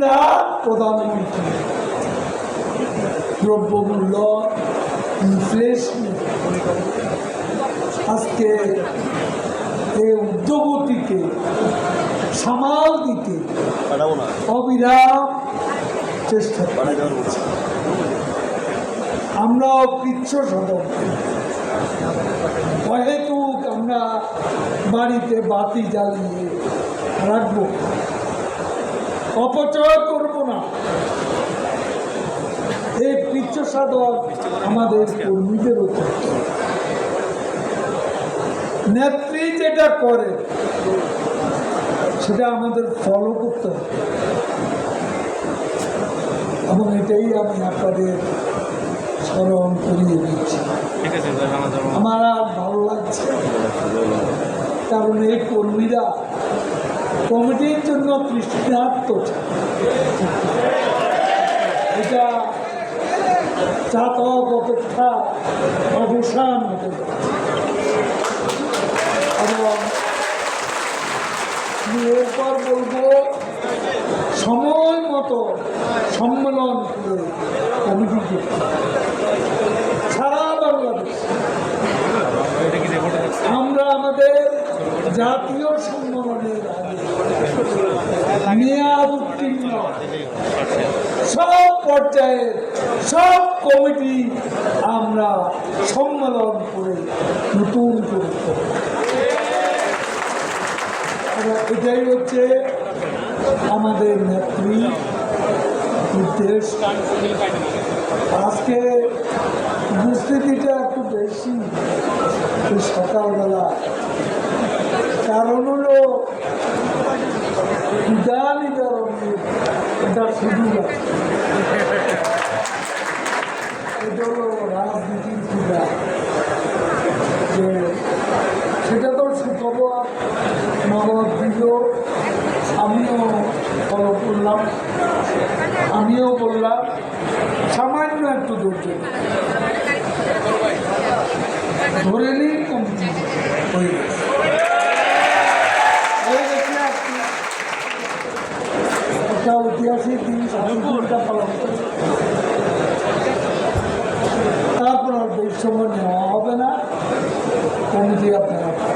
নিন্দা প্রধানমন্ত্রী। দ্রব্যমূল্য ইনফ্লেশন আজকে এই উদ্যোগটিকে সামাল দিতে অবিরাম চেষ্টা আমরা পিচ্ছ সদক অহেতুক আমরা বাড়িতে বাতি জ্বালিয়ে রাখব। অপচয় করব না। এই পিচ্ছ সাধক আমাদের কর্মীদের উপর। নেত্রী যেটা করে সেটা আমাদের ফলো করতে হবে। এবং এটাই আমি আপনাদের স্মরণ করিয়ে দিচ্ছি। আমার আর ভালো লাগছে কারণ এই কর্মীরা কমিটির জন্য তৃষ্ণার্ত ছিল। এটা চাতক অপেক্ষা অবসান এবং এরপর বলব, সময় মতো সম্মেলন করে কমিটি করতে হবে। সারা বাংলাদেশ আমরা আমাদের জাতীয় সম্মেলনের আগে উত্তীর্ণ সব পর্যায়ে সব কমিটি আমরা সম্মেলন করে নতুন করে এটাই হচ্ছে আমাদের নেত্রী নির্দেশ আজকে উপস্থিতিটা একটু বেশি সকালবেলা। কারণ হলো নিবারণের এটা না। এটা হলো রাজনীতির ক্ষুদা যে সেটা তো সুখবর নগদ দিল আমিও ফলো করলাম, আমিও বললাম, সামান্য একটু ধৈর্য ধরে নিন একটা ঐতিহাসিক দিন স্বাধীনতা পালন তারপর সময় নেওয়া হবে না। কমিটি আপনার